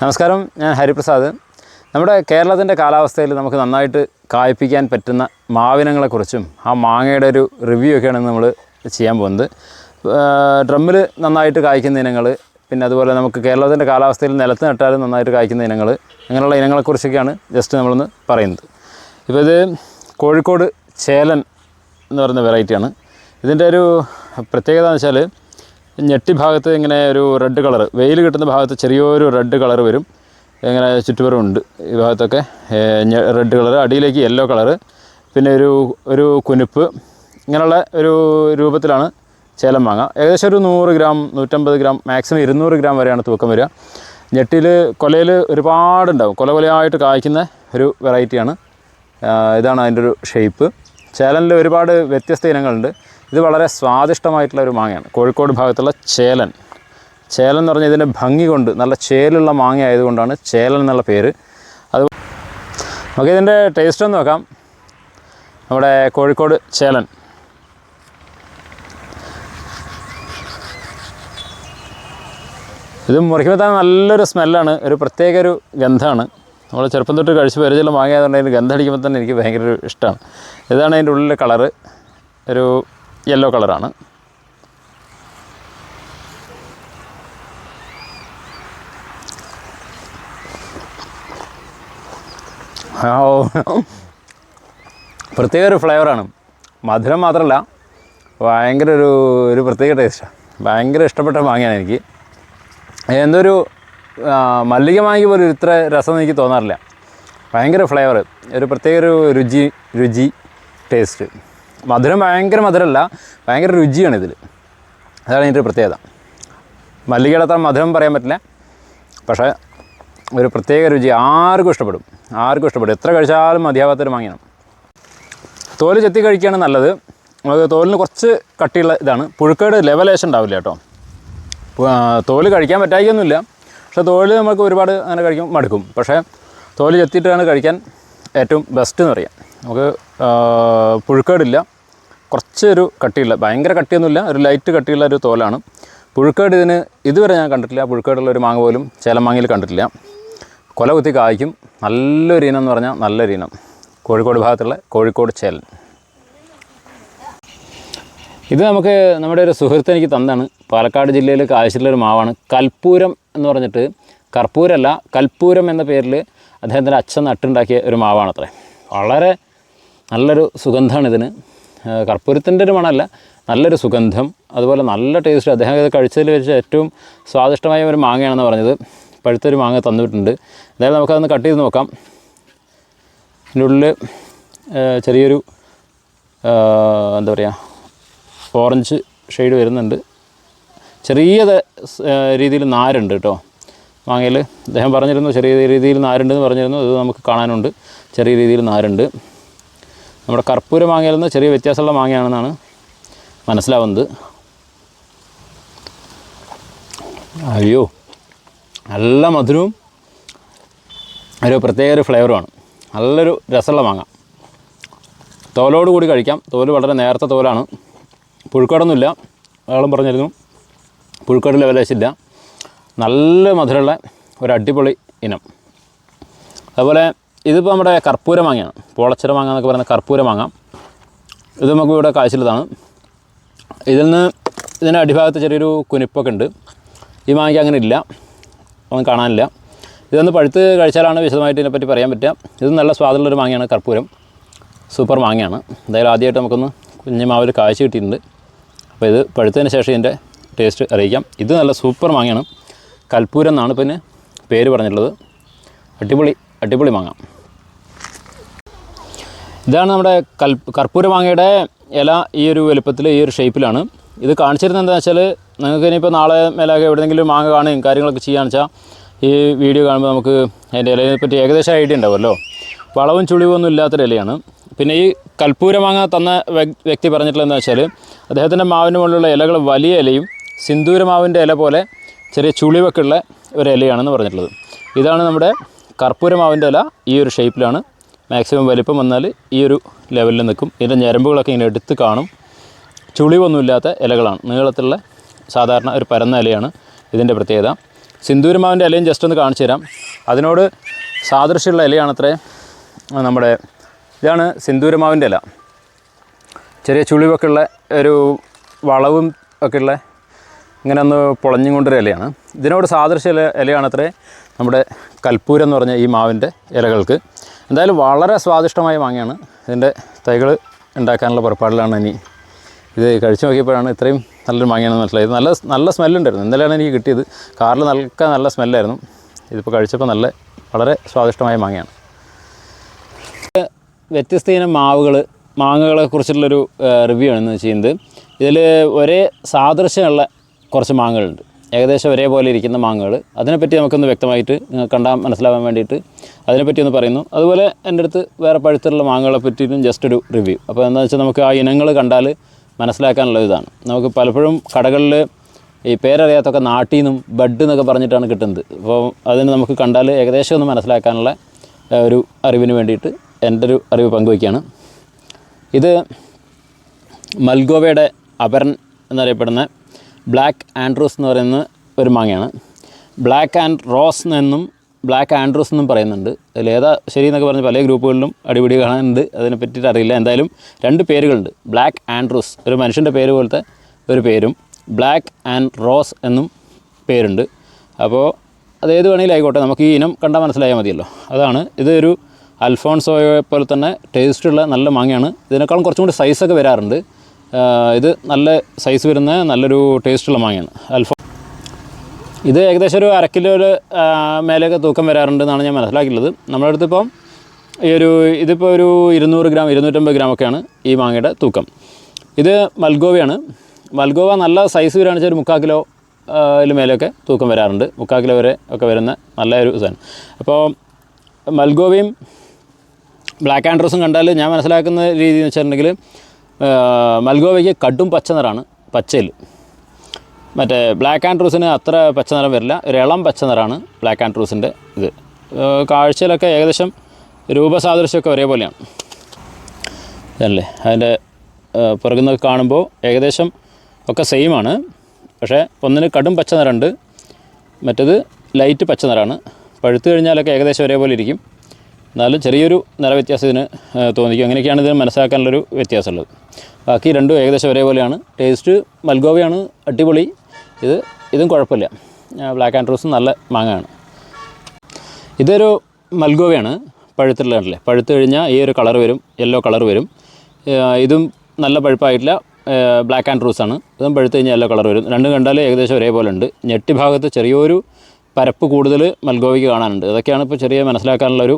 നമസ്കാരം ഞാൻ ഹരിപ്രസാദ്. നമ്മുടെ കേരളത്തിന്റെ കാലാവസ്ഥയിൽ നമുക്ക് നന്നായിട്ട് കായ്പ്പിക്കാൻ പറ്റുന്ന മാവിനങ്ങളെക്കുറിച്ചും ആ മാങ്ങയുടെ ഒരു റിവ്യൂ ഒക്കെയാണ് നമ്മൾ ചെയ്യാൻ പോകുന്നത്. ഡ്രമ്മിൽ നന്നായിട്ട് കായ്ക്കുന്ന ഇനങ്ങൾ പിന്നെ അതുപോലെ നമുക്ക് കേരളത്തിന്റെ കാലാവസ്ഥയിൽ നിലത്ത് നട്ടാലും നന്നായിട്ട് കായ്ക്കുന്ന ഇനങ്ങൾ അങ്ങനെയുള്ള ഇനങ്ങളെക്കുറിച്ചൊക്കെയാണ് ജസ്റ്റ് നമ്മളൊന്ന് പറയുന്നത്. ഇപ്പോൾ ഇത് കോഴിക്കോട് ചേലൻ എന്ന് പറയുന്ന വെറൈറ്റിയാണ് ഇതിന്റെ ഒരു പ്രത്യേകത എന്ന് വെച്ചാൽ ഞെട്ടി ഭാഗത്ത് ഇങ്ങനെ ഒരു റെഡ് കളർ വെയിൽ കിട്ടുന്ന ഭാഗത്ത് ചെറിയൊരു റെഡ് കളർ വരും. ഇങ്ങനെ ചുറ്റുപുറമുണ്ട് ഈ ഭാഗത്തൊക്കെ. റെഡ് കളർ അടിയിലേക്ക് യെല്ലോ കളർ പിന്നെ ഒരു ഒരു കുനിപ്പ്. ഇങ്ങനെയുള്ള ഒരു രൂപത്തിലാണ് ചേലം മാങ്ങ ഏകദേശം ഒരു നൂറ് ഗ്രാം നൂറ്റമ്പത് ഗ്രാം മാക്സിമം ഇരുന്നൂറ് ഗ്രാം വരെയാണ് തൂക്കം വരിക. ഞെട്ടിയിൽ കൊലയിൽ ഒരുപാടുണ്ടാവും. കൊല കൊലയായിട്ട് കായ്ക്കുന്ന ഒരു വെറൈറ്റിയാണ് ഇതാണ് അതിന്റെ ഒരു ഷേപ്പ് ചേലനിൽ ഒരുപാട് വ്യത്യസ്ത ഇനങ്ങളുണ്ട്. ഇത് വളരെ സ്വാദിഷ്ടമായിട്ടുള്ള ഒരു മാങ്ങയാണ്. കോഴിക്കോട് ഭാഗത്തുള്ള ചേലൻ. ചേലൻ എന്ന് പറഞ്ഞാൽ ഇതിന്റെ ഭംഗി കൊണ്ട് നല്ല ചേലുള്ള മാങ്ങ ആയതുകൊണ്ടാണ് ചേലൻ എന്നുള്ള പേര്. അത് നമുക്ക് ഇതിന്റെ ടേസ്റ്റ് ഒന്ന് നോക്കാം. നമ്മുടെ കോഴിക്കോട് ചേലൻ. ഇത് മുറിക്കുമ്പോൾ തന്നെ നല്ലൊരു സ്മെല്ലാണ്. ഒരു പ്രത്യേക ഒരു ഗന്ധമാണ് നമ്മൾ ചെറുപ്പം തൊട്ട് കഴിച്ച് പരിചയം വാങ്ങിയതുകൊണ്ട് അതിന് ഗന്ധം അടിക്കുമ്പോൾ തന്നെ എനിക്ക് ഭയങ്കര ഒരു ഇഷ്ടമാണ്. ഇതാണ് അതിന്റെ ഉള്ളിലെ കളറ്. ഒരു യെല്ലോ കളറാണ്. പ്രത്യേക ഒരു ഫ്ലേവറാണ്. മധുരം മാത്രമല്ല ഭയങ്കര ഒരു ഒരു പ്രത്യേക ടേസ്റ്റാണ് ഭയങ്കര ഇഷ്ടപ്പെട്ട മാങ്ങയാണ് എനിക്ക്. എന്തൊരു മല്ലിക മാങ്ങി പോലും ഇത്ര രസം എനിക്ക് തോന്നാറില്ല. ഭയങ്കര ഫ്ലേവർ ഒരു പ്രത്യേക ഒരു രുചി രുചി ടേസ്റ്റ് മധുരം ഭയങ്കര മധുരമല്ല ഭയങ്കര രുചിയാണ് ഇതിൽ അതാണ് ഇതിന്റെ പ്രത്യേകത. മല്ലികയുടെ അത്ര മധുരം പറയാൻ പറ്റില്ല. പക്ഷേ ഒരു പ്രത്യേക രുചി ആർക്കും ഇഷ്ടപ്പെടും. ആർക്കും ഇഷ്ടപ്പെടും. എത്ര കഴിച്ചാലും മതിയാവാത്തൊരു മാങ്ങയാണ്. തോൽ ചെത്തി കഴിക്കുകയാണ് നല്ലത്. തോലിന് കുറച്ച് കട്ടിയുള്ള ഇതാണ്. പുഴുക്കേട് ലെവലേഷൻ ഉണ്ടാവില്ല കേട്ടോ. തോൽ കഴിക്കാൻ പറ്റായിക്കൊന്നുമില്ല പക്ഷേ തോൽ നമുക്ക് ഒരുപാട് അങ്ങനെ കഴിക്കും മടുക്കും. പക്ഷേ തോൽ ചെത്തിയിട്ടാണ് കഴിക്കാൻ ഏറ്റവും ബെസ്റ്റ് എന്ന് പറയാം. നമുക്ക് പുഴുക്കേടില്ല. കുറച്ചൊരു കട്ടിയുള്ള ഭയങ്കര കട്ടിയൊന്നുമില്ല ഒരു ലൈറ്റ് കട്ടിയുള്ള ഒരു തോലാണ്. പുഴുക്കേട് ഇതിന് ഇതുവരെ ഞാൻ കണ്ടിട്ടില്ല. പുഴുക്കേടുള്ള ഒരു മാങ്ങ പോലും ചേലമാങ്ങയിൽ കണ്ടിട്ടില്ല. കൊല കുത്തി കായ്ക്കും. നല്ലൊരു ഇനം എന്ന് പറഞ്ഞാൽ നല്ലൊരു ഇനം. കോഴിക്കോട് ഭാഗത്തുള്ള കോഴിക്കോട് ചേലൻ. ഇത് നമുക്ക് നമ്മുടെ ഒരു സുഹൃത്ത് എനിക്ക് തന്നാണ് പാലക്കാട് ജില്ലയിൽ ഒരു മാവാണ്. കൽപ്പൂരം എന്ന് പറഞ്ഞിട്ട് കർപ്പൂരമല്ല കൽപ്പൂരം എന്ന പേരിൽ അദ്ദേഹത്തിന്റെ അച്ഛൻ നട്ടുണ്ടാക്കിയ ഒരു മാവാണത്രേ. വളരെ നല്ലൊരു സുഗന്ധമാണ് ഇതിന്. കർപ്പൂരത്തിന്റെ ഒരു മണമല്ല നല്ലൊരു സുഗന്ധം. അതുപോലെ നല്ല ടേസ്റ്റ് അദ്ദേഹം ഇത് കഴിച്ചതിൽ വെച്ച് ഏറ്റവും സ്വാദിഷ്ടമായ ഒരു മാങ്ങയാണെന്ന് പറഞ്ഞത്. പഴുത്തൊരു മാങ്ങ തന്നിട്ടുണ്ട്. അതായത് നമുക്കതൊന്ന് കട്ട് ചെയ്ത് നോക്കാം. ഇതിന്റെ ഉള്ളിൽ ചെറിയൊരു എന്താ പറയുക ഓറഞ്ച് ഷെയ്ഡ് വരുന്നുണ്ട്. ചെറിയ രീതിയിൽ നാരുണ്ട് കേട്ടോ. മാങ്ങയിൽ അദ്ദേഹം പറഞ്ഞിരുന്നു ചെറിയ രീതിയിൽ നാരുണ്ടെന്ന് പറഞ്ഞിരുന്നു. അത് നമുക്ക് കാണാനുണ്ട്. ചെറിയ രീതിയിൽ നാരുണ്ട്. നമ്മുടെ കർപ്പൂര മാങ്ങയിൽ നിന്ന് ചെറിയ വ്യത്യാസമുള്ള മാങ്ങയാണെന്നാണ് മനസ്സിലാവുന്നത്. അയ്യോ നല്ല മധുരവും ഒരു പ്രത്യേക ഒരു ഫ്ലേവറുമാണ്. നല്ലൊരു രസമുള്ള മാങ്ങ. തോലോട് കൂടി കഴിക്കാം. തോൽ വളരെ നേരത്തെ തോലാണ്. പുഴുക്കടൊന്നുമില്ല. അയാളും പറഞ്ഞിരുന്നു. പുഴുക്കടിൽ ലെവലേശില്ല നല്ല മധുരമുള്ള ഒരു അടിപൊളി ഇനം. അതുപോലെ ഇതിപ്പോൾ നമ്മുടെ കർപ്പൂര മാങ്ങയാണ്. പോളച്ചിറ മാങ്ങ എന്നൊക്കെ പറയുന്ന കർപ്പൂര മാങ്ങ. ഇത് നമുക്ക് ഇവിടെ കാഴ്ചയിലതാണ് ഇതിൽ നിന്ന് ഇതിന്റെ അടിഭാഗത്ത് ചെറിയൊരു കുനിപ്പൊക്കെ ഉണ്ട്. ഈ മാങ്ങയ്ക്ക് അങ്ങനെ ഇല്ല. ഒന്നും കാണാനില്ല. ഇതൊന്ന് പഴുത്ത് കഴിച്ചാലാണ് വിശദമായിട്ട് ഇതിനെപ്പറ്റി പറയാൻ പറ്റുക. ഇത് നല്ല സ്വാദുള്ളൊരു മാങ്ങയാണ് കർപ്പൂരം. സൂപ്പർ മാങ്ങയാണ്. എന്തായാലും ആദ്യമായിട്ട് നമുക്കൊന്ന് കുഞ്ഞു മാവിൽ കാഴ്ച കിട്ടിയിട്ടുണ്ട്. അപ്പോൾ ഇത് പഴുത്തതിന് ശേഷം ഇതിന്റെ ടേസ്റ്റ് അറിയിക്കാം. ഇത് നല്ല സൂപ്പർ മാങ്ങയാണ്. കൽപ്പൂരം എന്നാണ് പിന്നെ പേര് പറഞ്ഞിട്ടുള്ളത്. അടിപൊളി അടിപൊളി മാങ്ങ. ഇതാണ് നമ്മുടെ കൽ കർപ്പൂര മാങ്ങയുടെ ഇല ഈ ഒരു വലുപ്പത്തിൽ ഈ ഒരു ഷേപ്പിലാണ്. ഇത് കാണിച്ചിരുന്നത് എന്താണെന്ന് വെച്ചാൽ നിങ്ങൾക്ക് ഇനിയിപ്പോൾ നാളെ മേലാകെ എവിടെയെങ്കിലും മാങ്ങ കാണുകയും കാര്യങ്ങളൊക്കെ ചെയ്യുകയാണെന്ന് വെച്ചാൽ ഈ വീഡിയോ കാണുമ്പോൾ നമുക്ക് അതിന്റെ ഇലയെ പറ്റി ഏകദേശം ഐഡിയ ഉണ്ടാവുമല്ലോ. വളവും ചുളിവൊന്നും ഇല്ലാത്തൊരു ഇലയാണ്. പിന്നെ ഈ കൽപ്പൂര മാങ്ങ തന്ന വ്യക്തി പറഞ്ഞിട്ടുള്ളതെന്ന് വെച്ചാൽ അദ്ദേഹത്തിന്റെ മാവിന് മുകളിലുള്ള ഇലകൾ വലിയ ഇലയും സിന്ദൂര മാവിന്റെ ഇല പോലെ ചെറിയ ചുളിവൊക്കെ ഉള്ള ഒരു ഇലയാണെന്ന് പറഞ്ഞിട്ടുള്ളത്. ഇതാണ് നമ്മുടെ കർപ്പൂര മാവിന്റെ ഇല ഈ ഒരു ഷേപ്പിലാണ് മാക്സിമം വലിപ്പം വന്നാൽ ഈ ഒരു ലെവലിൽ നിൽക്കും. ഇതിന്റെ ഞരമ്പുകളൊക്കെ ഇങ്ങനെ എടുത്ത് കാണും. ചുളിവൊന്നുമില്ലാത്ത ഇലകളാണ്. നീളത്തിലുള്ള സാധാരണ ഒരു പരന്ന ഇലയാണ് ഇതിന്റെ പ്രത്യേകത. സിന്ദൂരമാവിന്റെ ഇലയും ജസ്റ്റ് ഒന്ന് കാണിച്ചു തരാം. അതിനോട് സാദൃശ്യമുള്ള ഇലയാണത്രേ. നമ്മുടെ ഇതാണ് സിന്ദൂരമാവിന്റെ ഇല. ചെറിയ ചുളിവൊക്കെ ഉള്ള ഒരു വളവും ഒക്കെ ഉള്ള ഇങ്ങനെ ഒന്ന് പൊളഞ്ഞും കൊണ്ടൊരു ഇലയാണ്. ഇതിനോട് സാദൃശ്യ ഇല ഇലയാണത്രേ നമ്മുടെ കൽപ്പൂരം എന്ന് പറഞ്ഞ ഈ മാവിന്റെ ഇലകൾക്ക്. എന്തായാലും വളരെ സ്വാദിഷ്ടമായ മാങ്ങയാണ്. ഇതിന്റെ തൈകൾ ഉണ്ടാക്കാനുള്ള പുറപ്പാടിലാണ് ഇനി ഇത് കഴിച്ചു നോക്കിയപ്പോഴാണ് ഇത്രയും നല്ലൊരു മാങ്ങയാണെന്ന് മനസ്സിലായത്. നല്ല നല്ല സ്മെല്ലുണ്ടായിരുന്നു. ഇന്നലെയാണ് എനിക്ക് കിട്ടിയത്. കാറിൽ നല്ല നല്ല സ്മെല്ലായിരുന്നു. ഇതിപ്പോൾ കഴിച്ചപ്പോൾ നല്ല വളരെ സ്വാദിഷ്ടമായ മാങ്ങയാണ്. വ്യത്യസ്ത ഇനം മാവുകൾ മാങ്ങകളെ കുറിച്ചുള്ളൊരു റിവ്യൂ ആണ് ചെയ്യുന്നത് ഇതിൽ ഒരേ സാദൃശ്യമുള്ള കുറച്ച് മാങ്ങകളുണ്ട്. ഏകദേശം ഒരേപോലെ ഇരിക്കുന്ന മാങ്ങകൾ അതിനെപ്പറ്റി നമുക്കൊന്ന് വ്യക്തമായിട്ട് കണ്ടാൽ മനസ്സിലാവാൻ വേണ്ടിയിട്ട് അതിനെപ്പറ്റി ഒന്ന് പറയുന്നു. അതുപോലെ എന്റെ അടുത്ത് വേറെ പഴുത്തുള്ള മാങ്ങകളെ പറ്റിയിട്ടും ജസ്റ്റ് ഒരു റിവ്യൂ അപ്പോൾ എന്താ വെച്ചാൽ നമുക്ക് ആ ഇനങ്ങൾ കണ്ടാൽ മനസ്സിലാക്കാനുള്ള ഇതാണ്. നമുക്ക് പലപ്പോഴും കടകളിൽ ഈ പേരറിയാത്തൊക്കെ നാട്ടിൽ നിന്നും ബഡ് എന്നൊക്കെ പറഞ്ഞിട്ടാണ് കിട്ടുന്നത്. അപ്പോൾ അതിന് നമുക്ക് കണ്ടാൽ ഏകദേശം ഒന്ന് മനസ്സിലാക്കാനുള്ള ഒരു അറിവിന് വേണ്ടിയിട്ട് എന്റെ ഒരു അറിവ് പങ്കുവയ്ക്കുകയാണ്. ഇത് മൽഗോവയുടെ അപരൻ എന്നറിയപ്പെടുന്ന ബ്ലാക്ക് ആൻഡ്രൂസ് എന്ന് പറയുന്ന ഒരു മാങ്ങയാണ്. ബ്ലാക്ക് ആൻഡ് റോസ് എന്നും ബ്ലാക്ക് ആൻഡ്രൂസ് എന്നും പറയുന്നുണ്ട്. അതിൽ ഏതാ ശരി എന്നൊക്കെ പറഞ്ഞ് പല ഗ്രൂപ്പുകളിലും അടിപിടി കാണാനുണ്ട്. അതിനെ പറ്റിയിട്ട് അറിയില്ല. എന്തായാലും രണ്ട് പേരുകളുണ്ട്. ബ്ലാക്ക് ആൻഡ്രൂസ് ഒരു മനുഷ്യന്റെ പേര് പോലത്തെ ഒരു പേരും. ബ്ലാക്ക് ആൻഡ് റോസ് എന്നും പേരുണ്ട്. അപ്പോൾ അത് ഏത് വേണമെങ്കിലും ആയിക്കോട്ടെ. നമുക്ക് ഈ ഇനം കണ്ടാൽ മനസ്സിലായാൽ മതിയല്ലോ. അതാണ്. ഇതൊരു അൽഫോൺസോയെ പോലെ തന്നെ ടേസ്റ്റുള്ള നല്ല മാങ്ങയാണ്. ഇതിനേക്കാളും കുറച്ചും കൂടി സൈസൊക്കെ വരാറുണ്ട്. ഇത് നല്ല സൈസ് വരുന്ന നല്ലൊരു ടേസ്റ്റുള്ള മാങ്ങയാണ്. അൽഫ ഇത് ഏകദേശം ഒരു അര ഒരു മേലെയൊക്കെ തൂക്കം വരാറുണ്ട് എന്നാണ് ഞാൻ മനസ്സിലാക്കിയിട്ടുള്ളത്. നമ്മുടെ അടുത്ത് ഇപ്പം ഈ ഒരു ഇതിപ്പോൾ ഒരു ഇരുന്നൂറ് ഗ്രാം ഇരുന്നൂറ്റമ്പത് ഗ്രാം ഒക്കെയാണ് ഈ മാങ്ങയുടെ തൂക്കം. ഇത് മൽഗോവയാണ്. മൽഗോവ നല്ല സൈസ് വരികയാണെന്ന് വെച്ചാൽ ഒരു മുക്കാൽ കിലോ അതിൽ മേലെയൊക്കെ തൂക്കം വരാറുണ്ട്. മുക്കാൽ കിലോ വരെ ഒക്കെ വരുന്ന നല്ല ഒരു സാധനം. അപ്പോൾ മൽഗോവയും ബ്ലാക്ക് ആൻഡ്രൂസും കണ്ടാൽ ഞാൻ മനസ്സിലാക്കുന്ന രീതി എന്ന് വെച്ചിട്ടുണ്ടെങ്കിൽ മൽഗോവയ്ക്ക് കടും പച്ച നിറമാണ് പച്ചയിൽ. മറ്റേ ബ്ലാക്ക് ആൻഡ്രൂസിന് അത്ര പച്ച നിറം വരില്ല ഒരു ഇളം പച്ച നിറമാണ് ബ്ലാക്ക് ആൻഡ്രൂസിന്റെ ഇത്. കാഴ്ചയിലൊക്കെ ഏകദേശം രൂപസാദൃശ്യമൊക്കെ ഒരേപോലെയാണ്. അല്ലേ അതിന്റെ പുറകിൽ നിന്ന് കാണുമ്പോൾ ഏകദേശം ഒക്കെ സെയിമാണ്. പക്ഷേ ഒന്നിന് കടും പച്ച നിറമുണ്ട് മറ്റേത് ലൈറ്റ് പച്ച നിറമാണ്. പഴുത്ത് കഴിഞ്ഞാലൊക്കെ ഏകദേശം ഒരേപോലെ ഇരിക്കും. എന്നാലും ചെറിയൊരു നിറവ്യത്യാസം ഇതിന് തോന്നിക്കും. അങ്ങനെയൊക്കെയാണ് ഇതിന് മനസ്സിലാക്കാനുള്ളൊരു വ്യത്യാസമുള്ളത്. ബാക്കി രണ്ടും ഏകദേശം ഒരേപോലെയാണ്. ടേസ്റ്റ് മൽഗോവയാണ് അടിപൊളി. ഇത് ഇതും കുഴപ്പമില്ല. ബ്ലാക്ക് ആൻഡ്രൂസും നല്ല മാങ്ങയാണ്. ഇതൊരു മൽഗോവയാണ് പഴുത്തുള്ളതല്ലേ പഴുത്ത് കഴിഞ്ഞാൽ ഈ ഒരു കളർ വരും യെല്ലോ കളർ വരും. ഇതും നല്ല പഴുപ്പായിട്ടില്ല. ബ്ലാക്ക് ആൻഡ് റൂസാണ് ഇതും പഴുത്ത് കഴിഞ്ഞാൽ യെല്ലോ കളർ വരും. രണ്ടും കണ്ടാൽ ഏകദേശം ഒരേപോലെ ഉണ്ട്. ഞെട്ടി ഭാഗത്ത് ചെറിയൊരു പരപ്പ് കൂടുതൽ മൽഗോവയ്ക്ക് കാണാനുണ്ട്. ഇതൊക്കെയാണ് ഇപ്പോൾ ചെറിയ മനസ്സിലാക്കാനുള്ളൊരു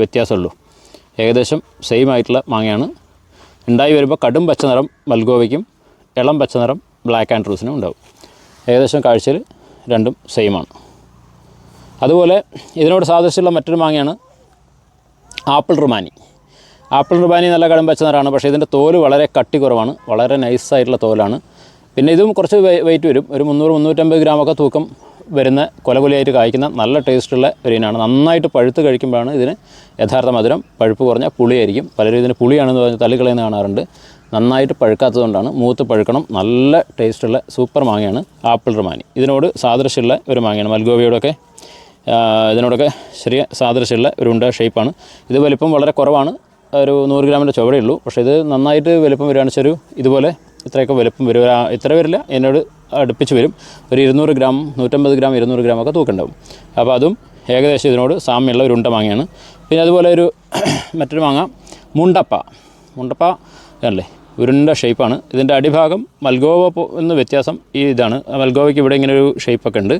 വ്യത്യാസമുള്ളൂ. ഏകദേശം സെയിം ആയിട്ടുള്ള മാങ്ങയാണ്. ഉണ്ടായി വരുമ്പോൾ കടും പച്ച നിറം മൽഗോവയ്ക്കും ഇളം പച്ച നിറം ബ്ലാക്ക് ആൻഡ് റൂസിനും ഉണ്ടാവും. ഏകദേശം കാഴ്ചയിൽ രണ്ടും സെയിമാണ് അതുപോലെ ഇതിനോട് സാദൃശ്യമുള്ള മറ്റൊരു മാങ്ങയാണ് ആപ്പിൾ റുമാനി. ആപ്പിൾ റുമാനി നല്ല കടും പച്ച നിറമാണ് പക്ഷേ ഇതിന്റെ തോൽ വളരെ കട്ടി കുറവാണ് വളരെ നൈസായിട്ടുള്ള തോലാണ്. പിന്നെ ഇതും കുറച്ച് വെയിറ്റ് വരും ഒരു മുന്നൂറ് മുന്നൂറ്റമ്പത് ഗ്രാമൊക്കെ തൂക്കം വരുന്ന കൊലകൊലയായിട്ട് കായ്ക്കുന്ന നല്ല ടേസ്റ്റുള്ള ഒരു ഇനമാണ് നന്നായിട്ട് പഴുത്ത് കഴിക്കുമ്പോഴാണ് ഇതിന് യഥാർത്ഥ മധുരം. പഴുപ്പ് കുറഞ്ഞ പുളിയായിരിക്കും. പലരും ഇതിന് പുളിയാണെന്ന് പറഞ്ഞ് തള്ളിക്കളയുന്ന കാണാറുണ്ട്. നന്നായിട്ട് പഴുക്കാത്തതുകൊണ്ടാണ് മൂത്ത് പഴുക്കണം. നല്ല ടേസ്റ്റുള്ള സൂപ്പർ മാങ്ങയാണ് ആപ്പിൾ റുമാനി. ഇതിനോട് സാദൃശ്യമുള്ള ഒരു മാങ്ങയാണ്. മൽഗോവയോടൊക്കെ ഇതിനോടൊക്കെ ചെറിയ സാദൃശ്യമുള്ള ഒരു ഉണ്ട ഷേപ്പാണ്. ഇത് വലിപ്പം വളരെ കുറവാണ്. ഒരു നൂറ് ഗ്രാമിന്റെ ചുവടേ ഉള്ളൂ. പക്ഷേ ഇത് നന്നായിട്ട് വലിപ്പം വരികയാണെന്ന് വെച്ചാൽ ഇതുപോലെ ഇത്രയൊക്കെ വലുപ്പം വരും. ഇത്ര വരില്ല. എന്നോട് അടുപ്പിച്ച് വരും. ഒരു ഇരുന്നൂറ് ഗ്രാം നൂറ്റമ്പത് ഗ്രാം ഇരുന്നൂറ് ഗ്രാം ഒക്കെ തൂക്കുണ്ടാവും. അപ്പോൾ അതും ഏകദേശം ഇതിനോട് സാമ്യമുള്ള ഒരു ഉണ്ട മാങ്ങയാണ്. പിന്നെ അതുപോലെ ഒരു മറ്റൊരു മാങ്ങ മുണ്ടപ്പ. മുണ്ടപ്പ അല്ലേ ഉരുണ്ട ഷേപ്പാണ് ഇതിന്റെ അടിഭാഗം മൽഗോവ എന്ന് വ്യത്യാസം ഈ ഇതാണ്. മൽഗോവയ്ക്ക് ഇവിടെ ഇങ്ങനെ ഒരു ഷേപ്പൊക്കെ ഉണ്ട്.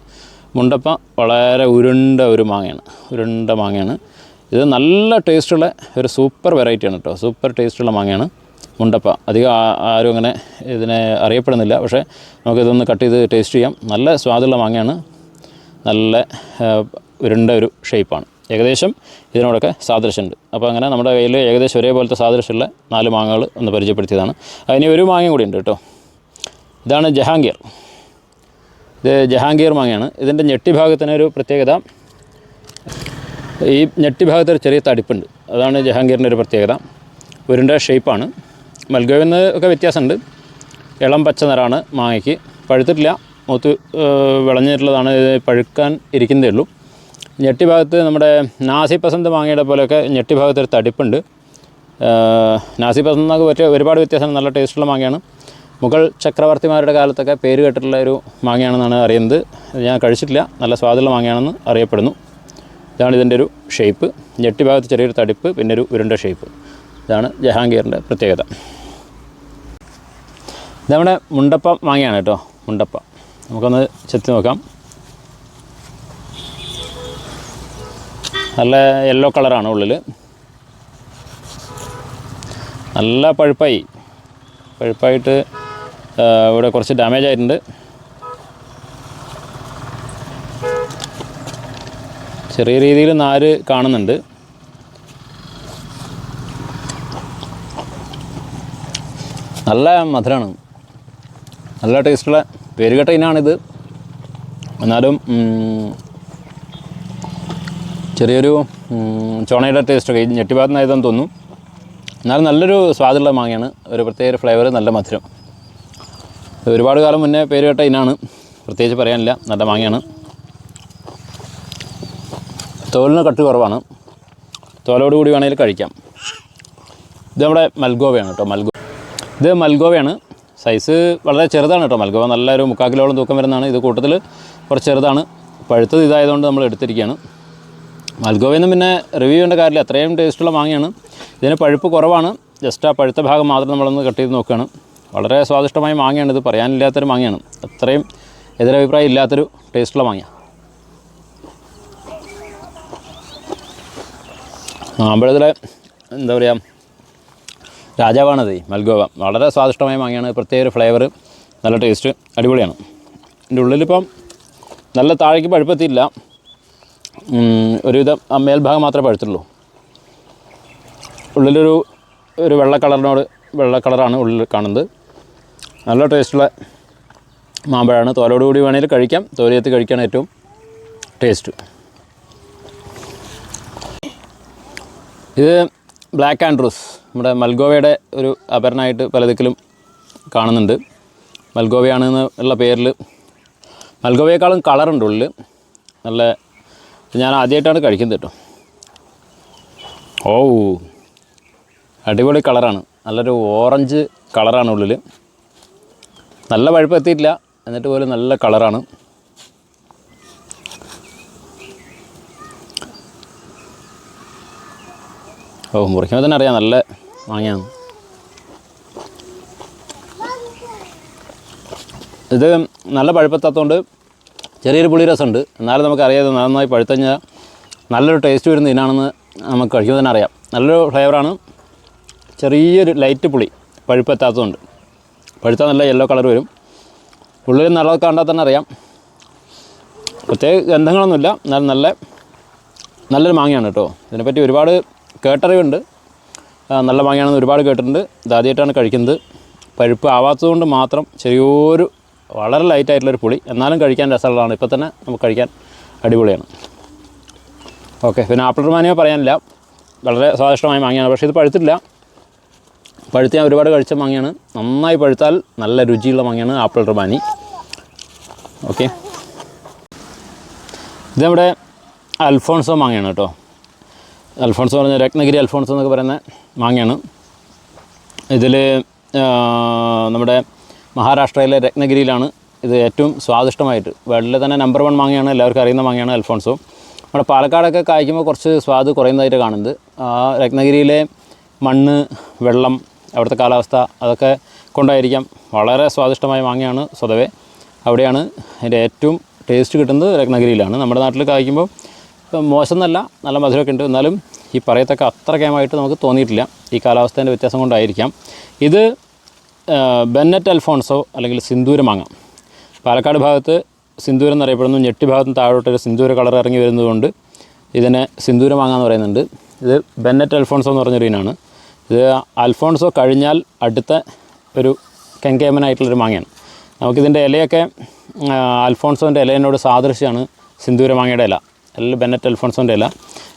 മുണ്ടപ്പ വളരെ ഉരുണ്ട ഒരു മാങ്ങയാണ്. ഉരുണ്ട മാങ്ങയാണ്. ഇത് നല്ല ടേസ്റ്റുള്ള ഒരു സൂപ്പർ വെറൈറ്റിയാണ് കേട്ടോ സൂപ്പർ ടേസ്റ്റുള്ള മാങ്ങയാണ്. മുണ്ടപ്പ. അധികം ആരും അങ്ങനെ ഇതിനെ അറിയപ്പെടുന്നില്ല. പക്ഷേ നമുക്കിതൊന്ന് കട്ട് ചെയ്ത് ടേസ്റ്റ് ചെയ്യാം. നല്ല സ്വാദുള്ള മാങ്ങയാണ്. നല്ല ഉരുണ്ട ഒരു ഷേപ്പാണ് ഏകദേശം ഇതിനോടൊക്കെ സാദൃശ്യമുണ്ട്. അപ്പോൾ അങ്ങനെ നമ്മുടെ കയ്യിൽ ഏകദേശം ഒരേപോലത്തെ സാദൃശ്യമുള്ള നാല് മാങ്ങകൾ ഒന്ന് പരിചയപ്പെടുത്തിയതാണ്. അതിന് ഒരു മാങ്ങയും കൂടി ഉണ്ട് കേട്ടോ. ഇതാണ് ജഹാംഗീർ. ഇത് ജഹാംഗീർ മാങ്ങയാണ്. ഇതിന്റെ ഞെട്ടി ഭാഗത്തിന് ഒരു പ്രത്യേകത ഈ ഞെട്ടി ഭാഗത്തൊരു ചെറിയ തടിപ്പുണ്ട്. അതാണ് ജഹാംഗീറിന്റെ ഒരു പ്രത്യേകത. ഉരുണ്ട ഷേപ്പാണ് മൽഗോവിന്ന് ഒക്കെ വ്യത്യാസമുണ്ട്. ഇളം പച്ച നിറമാണ് മാങ്ങയ്ക്ക്. പഴുത്തിട്ടില്ല. മൂത്ത് വിളഞ്ഞിട്ടുള്ളതാണ്. പഴുക്കാൻ ഇരിക്കുന്നതേ ഉള്ളൂ. ഞെട്ടി ഭാഗത്ത് നമ്മുടെ നാസി പസന്ത് മാങ്ങയുടെ പോലെയൊക്കെ ഞെട്ടി ഭാഗത്ത് ഒരു തടിപ്പുണ്ട്. നാസി പസന്ത് എന്നൊക്കെ പറ്റിയ ഒരുപാട് വ്യത്യാസം നല്ല ടേസ്റ്റുള്ള മാങ്ങയാണ്. മുഗൾ ചക്രവർത്തിമാരുടെ കാലത്തൊക്കെ പേര് കേട്ടിട്ടുള്ള ഒരു മാങ്ങയാണെന്നാണ് അറിയുന്നത്. ഞാൻ കഴിച്ചിട്ടില്ല. നല്ല സ്വാദുള്ള മാങ്ങയാണെന്ന് അറിയപ്പെടുന്നു. ഇതാണ് ഇതിന്റെ ഒരു ഷേപ്പ് ഞെട്ടി ഭാഗത്ത് ചെറിയൊരു തടിപ്പ് പിന്നെ ഒരു ഉരുണ്ട ഷേപ്പ് ഇതാണ് ജഹാംഗീറിന്റെ പ്രത്യേകത. നമ്മുടെ മുണ്ടപ്പ വാങ്ങിയാണ് കേട്ടോ മുണ്ടപ്പ. നമുക്കൊന്ന് ചെത്തി നോക്കാം. നല്ല യെല്ലോ കളറാണ് ഉള്ളിൽ നല്ല പഴുപ്പായി. പഴുപ്പായിട്ട് ഇവിടെ കുറച്ച് ഡാമേജ് ആയിട്ടുണ്ട്. ചെറിയ രീതിയിൽ നാര് കാണുന്നുണ്ട്. നല്ല മധുരമാണ് നല്ല ടേസ്റ്റുള്ള പേരുകെട്ട ഇനാണിത്. എന്നാലും ചെറിയൊരു ചോണയുടെ ടേസ്റ്റൊക്കെ ഞെട്ടിഭാഗത്തുനിന്നായതെന്ന് തോന്നുന്നു. എന്നാലും നല്ലൊരു സ്വാദുള്ള മാങ്ങയാണ്. ഒരു പ്രത്യേക ഫ്ലേവർ നല്ല മധുരം. ഒരുപാട് കാലം മുന്നേ പേര് കേട്ട ഇനാണ്. പ്രത്യേകിച്ച് പറയാനില്ല നല്ല മാങ്ങയാണ്. തോലിന് കട്ട് കുറവാണ്. തോലോട് കൂടി വേണമെങ്കിൽ കഴിക്കാം. ഇത് നമ്മുടെ മൽഗോവയാണ് കേട്ടോ മൽഗോ ഇത് മൽഗോവയാണ്. സൈസ് വളരെ ചെറുതാണ് കേട്ടോ. മൽഗോവ നല്ലൊരു മുക്കാൽ കിലോളം തൂക്കം വരുന്നതാണ്. ഇത് കൂട്ടത്തിൽ കുറച്ച് ചെറുതാണ്. പഴുത്തത് ഇതായതുകൊണ്ട് നമ്മൾ എടുത്തിരിക്കുകയാണ്. മൽഗോവയിൽ നിന്ന് പിന്നെ റിവ്യൂ ചെയ്യേണ്ട കാര്യമില്ല. അത്രയും ടേസ്റ്റുള്ള മാങ്ങയാണ്. ഇതിന് പഴുപ്പ് കുറവാണ്. ജസ്റ്റ് ആ പഴുത്ത ഭാഗം മാത്രം നമ്മളൊന്ന് കട്ട് ചെയ്ത് നോക്കുകയാണ്. വളരെ സ്വാദിഷ്ടമായ മാങ്ങയാണ് ഇത്. പറയാനില്ലാത്തൊരു മാങ്ങയാണ്. അത്രയും എതിരഭിപ്രായം ഇല്ലാത്തൊരു ടേസ്റ്റുള്ള മാങ്ങ മാമ്പഴത്തിലെ എന്താ പറയുക രാജാവാണത് മൽഗോവ. വളരെ സ്വാദിഷ്ടമായ മാങ്ങയാണ്. പ്രത്യേക ഒരു ഫ്ലേവർ നല്ല ടേസ്റ്റ് അടിപൊളിയാണ്. എന്റെ ഉള്ളിലിപ്പം നല്ല താഴേക്ക് പഴുപ്പത്തില്ല ഒരുവിധം ആ മേൽഭാഗം മാത്രമേ പഴുത്തുള്ളൂ. ഉള്ളിലൊരു ഒരു വെള്ള കളറിനോട് വെള്ള കളറാണ് ഉള്ളിൽ കാണുന്നത്. നല്ല ടേസ്റ്റുള്ള മാമ്പഴമാണ് തോലോട് കൂടി വേണമെങ്കിൽ കഴിക്കാം. തോലിയത്ത് കഴിക്കാൻ ഏറ്റവും ടേസ്റ്റ് ഇത് ബ്ലാക്ക് ആൻഡ് ആൻഡ്രൂസ് നമ്മുടെ മൽഗോവയുടെ ഒരു അപരനായിട്ട് പലതിക്കലും കാണുന്നുണ്ട്. മൽഗോവയാണ് ഉള്ള പേരിൽ മൽഗോവയേക്കാളും കളറുണ്ട് ഉള്ളിൽ നല്ല ഞാൻ ആദ്യമായിട്ടാണ് കഴിക്കുന്നത് കേട്ടോ. ഓ അടിപൊളി കളറാണ്. നല്ലൊരു ഓറഞ്ച് കളറാണ് ഉള്ളിൽ നല്ല പഴുപ്പ് എത്തിയിട്ടില്ല എന്നിട്ട് പോലും നല്ല കളറാണ്. ഓ മുറിക്കുമ്പോൾ തന്നെ അറിയാം. നല്ല മാങ്ങയാണ് ഇത് നല്ല പഴുപ്പെത്താത്തതുകൊണ്ട് ചെറിയൊരു പുളി രസമുണ്ട്. എന്നാലും നമുക്കറിയാതെ നന്നായി പഴുത്ത് കഴിഞ്ഞാൽ നല്ലൊരു ടേസ്റ്റ് വരുന്ന ഇതിനാണെന്ന് നമുക്ക് കഴിക്കുമ്പോൾ തന്നെ അറിയാം. നല്ലൊരു ഫ്ലേവറാണ് ചെറിയൊരു ലൈറ്റ് പുളി പഴുപ്പെത്താത്തതുകൊണ്ട്. പഴുത്താൽ നല്ല യെല്ലോ കളർ വരും. ഉള്ളിൽ നിറമൊക്കെ കണ്ടാൽ തന്നെ അറിയാം. പ്രത്യേക ഗന്ധങ്ങളൊന്നുമില്ല. എന്നാലും നല്ല നല്ലൊരു മാങ്ങയാണ് കേട്ടോ. ഇതിനെപ്പറ്റി ഒരുപാട് കേട്ടറിവുണ്ട്. നല്ല മാങ്ങയാണെന്ന് ഒരുപാട് കേട്ടിട്ടുണ്ട്. ഇതാദ്യമായിട്ടാണ് കഴിക്കുന്നത്. പഴുപ്പ് ആവാത്തതുകൊണ്ട് മാത്രം ചെറിയൊരു വളരെ ലൈറ്റായിട്ടുള്ളൊരു പുളി. എന്നാലും കഴിക്കാൻ രസമുള്ളതാണ്. ഇപ്പോൾ തന്നെ നമുക്ക് കഴിക്കാൻ അടിപൊളിയാണ്. ഓക്കെ പിന്നെ ആപ്പിൾ റുമാനിയോ പറയാനില്ല. വളരെ സ്വാദിഷ്ടമായ മാങ്ങയാണ്. പക്ഷേ ഇത് പഴുത്തില്ല പഴുത്ത് ഞാൻ ഒരുപാട് കഴിച്ച മാങ്ങയാണ്. നന്നായി പഴുത്താൽ നല്ല രുചിയുള്ള മാങ്ങയാണ് ആപ്പിൾ റുമാനി. ഓക്കെ ഇത് നമ്മുടെ അൽഫോൺസോ മാങ്ങയാണ് കേട്ടോ. അൽഫോൺസോ പറഞ്ഞ രത്നഗിരി അൽഫോൺസോ എന്നൊക്കെ പറയുന്ന മാങ്ങയാണ്. ഇതിൽ നമ്മുടെ മഹാരാഷ്ട്രയിലെ രത്നഗിരിയിലാണ് ഇത് ഏറ്റവും സ്വാദിഷ്ടമായിട്ട്. വേൾഡിലെ തന്നെ നമ്പർ വൺ മാങ്ങയാണ് എല്ലാവർക്കും അറിയുന്ന മാങ്ങയാണ് അൽഫോൺസോ. നമ്മുടെ പാലക്കാടൊക്കെ കായ്ക്കുമ്പോൾ കുറച്ച് സ്വാദ് കുറയുന്നതായിട്ട് കാണുന്നത് ആ രത്നഗിരിയിലെ മണ്ണ് വെള്ളം അവിടുത്തെ കാലാവസ്ഥ അതൊക്കെ കൊണ്ടായിരിക്കാം വളരെ സ്വാദിഷ്ടമായ മാങ്ങയാണ് സ്വതവേ. അവിടെയാണ് അതിന്റെ ഏറ്റവും ടേസ്റ്റ് കിട്ടുന്നത് രത്നഗിരിയിലാണ്. നമ്മുടെ നാട്ടിൽ കായ്ക്കുമ്പോൾ മോശം എന്നല്ല നല്ല മധുരമൊക്കെ ഉണ്ട്. എന്നാലും ഈ പറയത്തൊക്കെ അത്ര കേമായിട്ട് നമുക്ക് തോന്നിയിട്ടില്ല. ഈ കാലാവസ്ഥേന്റെ വ്യത്യാസം കൊണ്ടായിരിക്കാം. ഇത് ബെന്നറ്റ് അൽഫോൺസോ അല്ലെങ്കിൽ സിന്ദൂര മാങ്ങ. പാലക്കാട് ഭാഗത്ത് സിന്ദൂരം എന്നറിയപ്പെടുന്നു. ഞെട്ടി ഭാഗത്തും താഴോട്ടൊരു സിന്ദൂര കളർ ഇറങ്ങി വരുന്നതുകൊണ്ട് ഇതിനെ സിന്ദൂര മാങ്ങ എന്ന് പറയുന്നുണ്ട്. ഇത് ബെന്നറ്റ് അൽഫോൺസോ എന്ന് പറഞ്ഞൊരു ഇനാണ് ഇത് അൽഫോൺസോ കഴിഞ്ഞാൽ അടുത്ത ഒരു കെങ്കേമനായിട്ടുള്ളൊരു മാങ്ങയാണ്. നമുക്കിതിന്റെ ഇലയൊക്കെ അൽഫോൺസോന്റെ ഇലയോട് സാദൃശ്യമാണ് സിന്ദൂര മാങ്ങയുടെ ഇല. എല്ലാം ബെന്നറ്റ് അൽഫോൺസോന്റെ ഇല.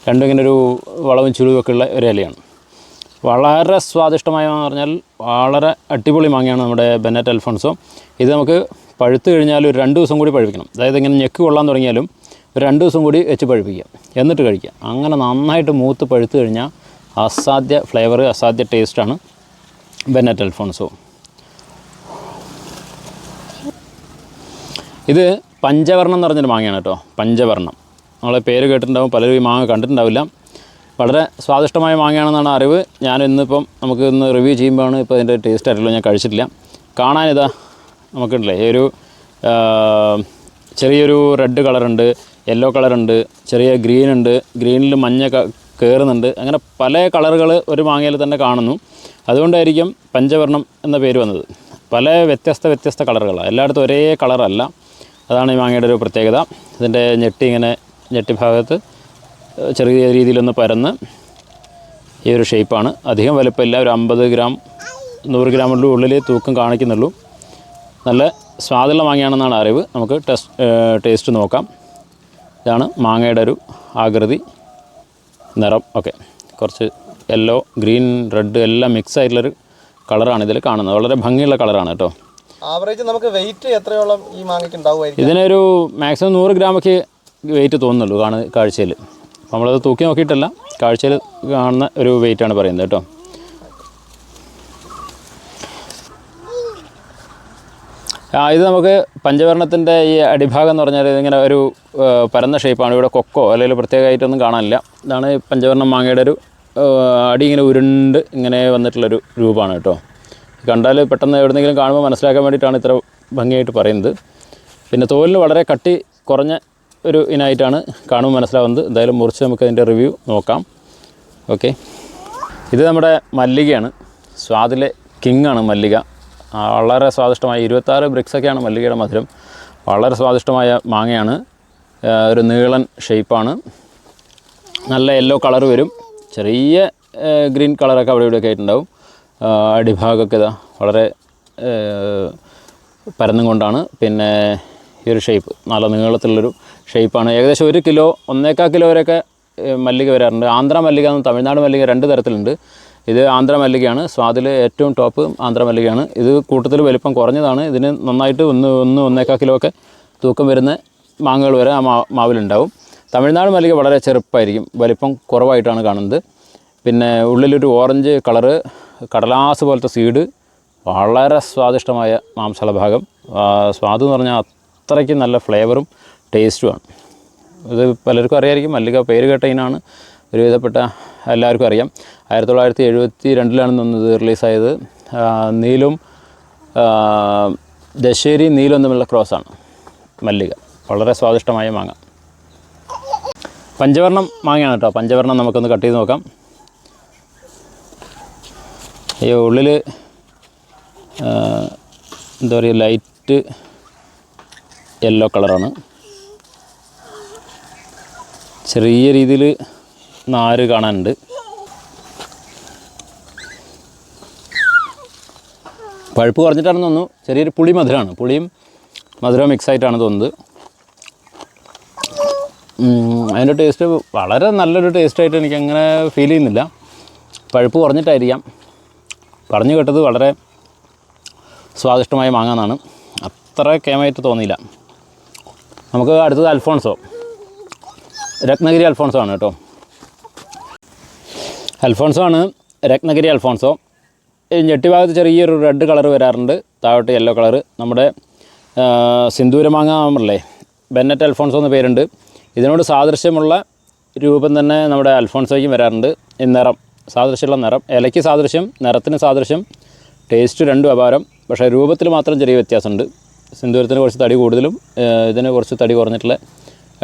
രണ്ടും ഇങ്ങനെ ഒരു വളവും ചുരുവൊക്കെ ഉള്ള ഒരു ഇലയാണ്. വളരെ സ്വാദിഷ്ടമായ എന്ന് പറഞ്ഞാൽ വളരെ അടിപൊളി മാങ്ങയാണ് നമ്മുടെ ബെന്നറ്റ് അൽഫോൺസോ. ഇത് നമുക്ക് പഴുത്ത് കഴിഞ്ഞാൽ ഒരു രണ്ട് ദിവസം കൂടി പഴുപ്പിക്കണം. അതായത് ഇങ്ങനെ ഞെക്ക് കൊള്ളാൻ തുടങ്ങിയാലും ഒരു രണ്ട് ദിവസം കൂടി വെച്ച് പഴുപ്പിക്കുക. എന്നിട്ട് കഴിക്കുക. അങ്ങനെ നന്നായിട്ട് മൂത്ത് പഴുത്ത് കഴിഞ്ഞാൽ അസാധ്യ ഫ്ലേവർ അസാധ്യ ടേസ്റ്റാണ് ബെന്നറ്റ് അൽഫോൺസോ. ഇത് പഞ്ചവർണം എന്ന് പറഞ്ഞൊരു മാങ്ങയാണ് കേട്ടോ. പഞ്ചവർണം നമ്മളെ പേര് കേട്ടിട്ടുണ്ടാവും പലരും ഈ മാങ്ങ കണ്ടിട്ടുണ്ടാവില്ല. വളരെ സ്വാദിഷ്ടമായ മാങ്ങയാണെന്നാണ് അറിവ്. ഞാൻ ഇന്നിപ്പം നമുക്ക് ഇന്ന് റിവ്യൂ ചെയ്യുമ്പോഴാണ് ഇപ്പോൾ അതിന്റെ ടേസ്റ്റ് അറിയുള്ളൂ. ഞാൻ കഴിച്ചിട്ടില്ല. കാണാനിതാ നമുക്കുണ്ടല്ലേ? ഒരു ചെറിയൊരു റെഡ് കളറുണ്ട് യെല്ലോ കളറുണ്ട് ചെറിയ ഗ്രീൻ ഉണ്ട് ഗ്രീനിൽ മഞ്ഞ കയറുന്നുണ്ട് അങ്ങനെ പല കളറുകൾ ഒരു മാങ്ങയിൽ തന്നെ കാണുന്നു. അതുകൊണ്ടായിരിക്കും പഞ്ചവർണം എന്ന പേര് വന്നത്. പല വ്യത്യസ്ത വ്യത്യസ്ത കളറുകളാണ് എല്ലായിടത്തും ഒരേ കളറല്ല. അതാണ് ഈ മാങ്ങയുടെ ഒരു പ്രത്യേകത. ഇതിന്റെ ഞെട്ടി ഇങ്ങനെ ഞെട്ടി ഭാഗത്ത് ചെറിയ രീതിയിലൊന്ന് പരന്ന് ഈ ഒരു ഷേപ്പാണ്. അധികം വലുപ്പമില്ല ഒരു അമ്പത് ഗ്രാം നൂറ് ഗ്രാമിന്റെ ഉള്ളിൽ തൂക്കം കാണിക്കുന്നുള്ളൂ. നല്ല സ്വാദുള്ള മാങ്ങയാണെന്നാണ് അറിവ്. നമുക്ക് ടെസ്റ്റ് ടേസ്റ്റ് നോക്കാം. ഇതാണ് മാങ്ങയുടെ ഒരു ആകൃതി. നിറം ഒക്കെ കുറച്ച് യെല്ലോ ഗ്രീൻ റെഡ് എല്ലാം മിക്സ് ആയിട്ടുള്ളൊരു കളറാണ് ഇതിൽ കാണുന്നത്. വളരെ ഭംഗിയുള്ള കളറാണ് കേട്ടോ. ആവറേജ് നമുക്ക് വെയിറ്റ് എത്രയോളം ഈ മാങ്ങയ്ക്ക് ഉണ്ടാവുമായിരിക്കും? ഇതിനൊരു മാക്സിമം നൂറ് ഗ്രാമൊക്കെ വെയിറ്റ് തോന്നുന്നുള്ളൂ കാണുന്ന കാഴ്ചയിൽ നമ്മളത് തൂക്കി നോക്കിയിട്ടല്ല കാഴ്ചയിൽ കാണുന്ന ഒരു വെയിറ്റാണ് പറയുന്നത് കേട്ടോ. ഇത് നമുക്ക് പഞ്ചവർണത്തിന്റെ ഈ അടിഭാഗം എന്ന് പറഞ്ഞാൽ ഇതിങ്ങനെ ഒരു പരന്ന ഷേപ്പാണ് ഇവിടെ കൊക്കോ അല്ലെങ്കിൽ പ്രത്യേകമായിട്ടൊന്നും കാണാനില്ല. ഇതാണ് പഞ്ചവർണം മാങ്ങയുടെ ഒരു അടി ഇങ്ങനെ ഉരുണ്ട് ഇങ്ങനെ വന്നിട്ടുള്ളൊരു രൂപമാണ് കേട്ടോ. കണ്ടാൽ പെട്ടെന്ന് എവിടെന്നെങ്കിലും കാണുമ്പോൾ മനസ്സിലാക്കാൻ വേണ്ടിയിട്ടാണ് ഇത്ര ഭംഗിയായിട്ട് പറയുന്നത്. പിന്നെ തോലിന് വളരെ കട്ടി കുറഞ്ഞ ഒരു ഇനായിട്ടാണ് കാണുമ്പോൾ മനസ്സിലാവുന്നത്. എന്തായാലും മുറിച്ച് നമുക്ക് അതിന്റെ റിവ്യൂ നോക്കാം. ഓക്കെ ഇത് നമ്മുടെ മല്ലികയാണ്. സ്വാദിലെ കിങ്ങാണ് മല്ലിക. വളരെ സ്വാദിഷ്ടമായ ഇരുപത്താറ് ബ്രിക്സൊക്കെയാണ് മല്ലികയുടെ മധുരം. വളരെ സ്വാദിഷ്ടമായ മാങ്ങയാണ്. ഒരു നീളൻ ഷേപ്പാണ് നല്ല യെല്ലോ കളർ വരും. ചെറിയ ഗ്രീൻ കളറൊക്കെ അവിടെ ഇവിടെയൊക്കെ ആയിട്ടുണ്ടാവും. അടിഭാഗമൊക്കെ ഇതാ വളരെ പരന്നും കൊണ്ടാണ്. പിന്നെ ഈ ഒരു ഷേപ്പ് നല്ല നീളത്തിലുള്ളൊരു ഷേപ്പാണ് ഏകദേശം ഒരു കിലോ ഒന്നേക്കാ കിലോ വരെയൊക്കെ മല്ലിക വരാറുണ്ട്. ആന്ധ്ര മല്ലിക എന്നും തമിഴ്നാട് മല്ലിക രണ്ട് തരത്തിലുണ്ട്. ഇത് ആന്ധ്ര മല്ലികയാണ്. സ്വാദിൽ ഏറ്റവും ടോപ്പ് ആന്ധ്ര മല്ലികയാണ്. ഇത് കൂട്ടത്തിൽ വലിപ്പം കുറഞ്ഞതാണ്. ഇതിന് നന്നായിട്ട് ഒന്ന് ഒന്ന് ഒന്നേക്കാ കിലോ ഒക്കെ തൂക്കം വരുന്ന മാങ്ങകൾ വരെ ആ മാവിലുണ്ടാവും. തമിഴ്നാട് മല്ലിക വളരെ ചെറുപ്പമായിരിക്കും വലിപ്പം കുറവായിട്ടാണ് കാണുന്നത്. പിന്നെ ഉള്ളിലൊരു ഓറഞ്ച് കളറ് കടലാസ് പോലത്തെ സീഡ് വളരെ സ്വാദിഷ്ടമായ മാംസള ഭാഗം. ആ, സ്വാദ് എന്ന് പറഞ്ഞാൽ അത്രയ്ക്ക് നല്ല ഫ്ലേവറും ടേസ്റ്റുമാണ്. ഇത് പലർക്കും അറിയായിരിക്കും. മല്ലിക പേര് കേട്ട ഇനാണ് ഒരുവിധപ്പെട്ട എല്ലാവർക്കും അറിയാം. ആയിരത്തി തൊള്ളായിരത്തി എഴുപത്തി രണ്ടിലാണ് ഇത് റിലീസായത്. നീലും ദശേരി നീലും തമ്മിലുള്ള ക്രോസാണ് മല്ലിക. വളരെ സ്വാദിഷ്ടമായ മാങ്ങ. പഞ്ചവർണം മാങ്ങയാണ് കേട്ടോ. പഞ്ചവർണം നമുക്കൊന്ന് കട്ട് ചെയ്ത് നോക്കാം. ഈ ഉള്ളിൽ എന്താ പറയുക ലൈറ്റ് യെല്ലോ കളറാണ് ചെറിയ രീതിയിൽ നാര് കാണാനുണ്ട്. പഴുപ്പ് കുറഞ്ഞിട്ടാണെന്ന് തോന്നുന്നു. ചെറിയൊരു പുളി മധുരമാണ് പുളിയും മധുരവും മിക്സ് ആയിട്ടാണ് തോന്നുന്നത്. അതിന്റെ ടേസ്റ്റ് വളരെ നല്ലൊരു ടേസ്റ്റായിട്ട് എനിക്ക് അങ്ങനെ ഫീൽ ചെയ്യുന്നില്ല. പഴുപ്പ് കുറഞ്ഞിട്ടായിരിക്കാം. പറഞ്ഞു കേട്ടത് വളരെ സ്വാദിഷ്ടമായ മാങ്ങ എന്നാണ്. അത്ര കേമായിട്ട് തോന്നിയില്ല. നമുക്ക് അടുത്തത് അൽഫോൺസോ. രത്നഗിരി അൽഫോൺസോ ആണ് കേട്ടോ. അൽഫോൺസോ ആണ് രത്നഗിരി അൽഫോൺസോ. ഞെട്ടിഭാഗത്ത് ചെറിയൊരു റെഡ് കളർ വരാറുണ്ട്. താഴോട്ട് യെല്ലോ കളർ നമ്മുടെ സിന്ദൂരമാങ്ങ ആമല്ലേ ബെന്നറ്റ് അൽഫോൺസോ എന്ന പേരുണ്ട്. ഇതിനോട് സാദൃശ്യമുള്ള രൂപം തന്നെ നമ്മുടെ അൽഫോൺസോയ്ക്കും വരാറുണ്ട്. നിറം. സാദൃശ്യമുള്ള നിറം. ഇലയ്ക്ക് സാദൃശ്യം നിറത്തിന് സാദൃശ്യം ടേസ്റ്റ് രണ്ടും അപാരം. പക്ഷേ രൂപത്തിൽ മാത്രം ചെറിയ വ്യത്യാസമുണ്ട്. സിന്ദൂരത്തിന് കുറച്ച് തടി കൂടുതലും ഇതിന് കുറച്ച് തടി കുറഞ്ഞിട്ടുള്ള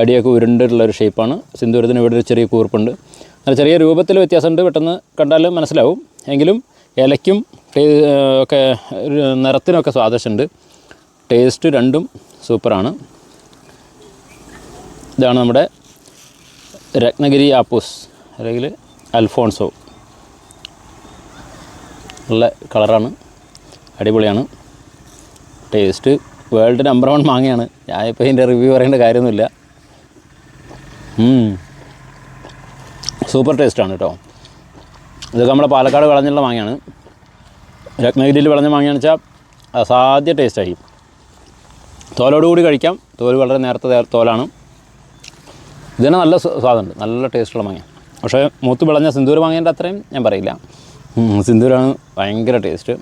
അടിയൊക്കെ ഉരുണ്ടിട്ടുള്ള ഒരു ഷേപ്പാണ് സിന്ദൂരത്തിന് ഇവിടെ ഒരു ചെറിയ കൂർപ്പുണ്ട്. അങ്ങനെ ചെറിയ രൂപത്തിൽ വ്യത്യാസമുണ്ട് പെട്ടെന്ന് കണ്ടാലും മനസ്സിലാവും. എങ്കിലും ഇലയ്ക്കും ഒക്കെ നിറത്തിനൊക്കെ സാദൃശ്യമുണ്ട് ടേസ്റ്റ് രണ്ടും സൂപ്പറാണ്. ഇതാണ് നമ്മുടെ രത്നഗിരി ആപ്പൂസ് അല്ലെങ്കിൽ അൽഫോൺസോ. നല്ല കളറാണ് അടിപൊളിയാണ്. ടേസ്റ്റ് വേൾഡ് നമ്പർ വൺ മാങ്ങയാണ്. ഞാനിപ്പോൾ ഇതിന്റെ റിവ്യൂ പറയേണ്ട കാര്യമൊന്നുമില്ല. സൂപ്പർ ടേസ്റ്റാണ് കേട്ടോ ഇതൊക്കെ നമ്മുടെ പാലക്കാട് വിളഞ്ഞുള്ള മാങ്ങയാണ്. രത്നഗിരിയിൽ വിളഞ്ഞ മാങ്ങയാണെന്ന് വെച്ചാൽ അസാധ്യ ടേസ്റ്റായി തോലോടുകൂടി കഴിക്കാം. തോൽ വളരെ നേരത്തെ തോലാണ്. ഇതിന് നല്ല സ്വ- സ്വാദുണ്ട് നല്ല ടേസ്റ്റുള്ള മാങ്ങ പക്ഷേ മൂത്ത് വിളഞ്ഞ സിന്ദൂര മാങ്ങേന്റെ അത്രയും ഞാൻ പറയില്ല. സിന്ദൂരാണ് ഭയങ്കര ടേസ്റ്റ്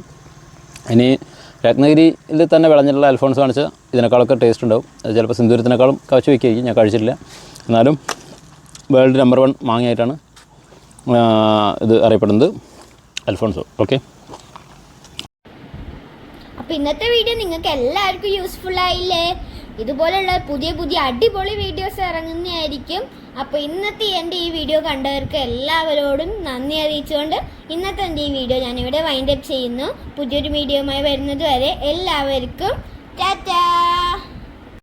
ഇനി രത്നഗിരിയിൽ തന്നെ വിളഞ്ഞിട്ടുള്ള അൽഫോൺസ് കാണിച്ചാൽ ഇതിനേക്കാളൊക്കെ ടേസ്റ്റ് ഉണ്ടാവും. അത് ചിലപ്പോൾ സിന്ദൂരത്തിനേക്കാളും കവച്ച് വയ്ക്കുകയായിരിക്കും ഞാൻ കഴിച്ചിട്ടില്ല. എന്നാലും വേൾഡ് നമ്പർ വൺ മാങ്ങയായിട്ടാണ് ഇത് അറിയപ്പെടുന്നത് അൽഫോൺസോ. ഓക്കെ. അപ്പോൾ ഇന്നത്തെ വീഡിയോ നിങ്ങൾക്ക് എല്ലാവർക്കും യൂസ്ഫുൾ ആയില്ലേ? ഇതുപോലുള്ള പുതിയ പുതിയ അടിപൊളി വീഡിയോസ് ഇറങ്ങുന്നതായിരിക്കും. അപ്പോൾ ഇന്നത്തെ എന്റെ ഈ വീഡിയോ കണ്ടവർക്ക് എല്ലാവരോടും നന്ദി അറിയിച്ചുകൊണ്ട് ഇന്നത്തെ എന്റെ ഈ വീഡിയോ ഞാനിവിടെ വൈൻഡ് അപ്പ് ചെയ്യുന്നു. പുതിയൊരു വീഡിയോയുമായി വരുന്നത് വരെ എല്ലാവർക്കും ടാറ്റാ!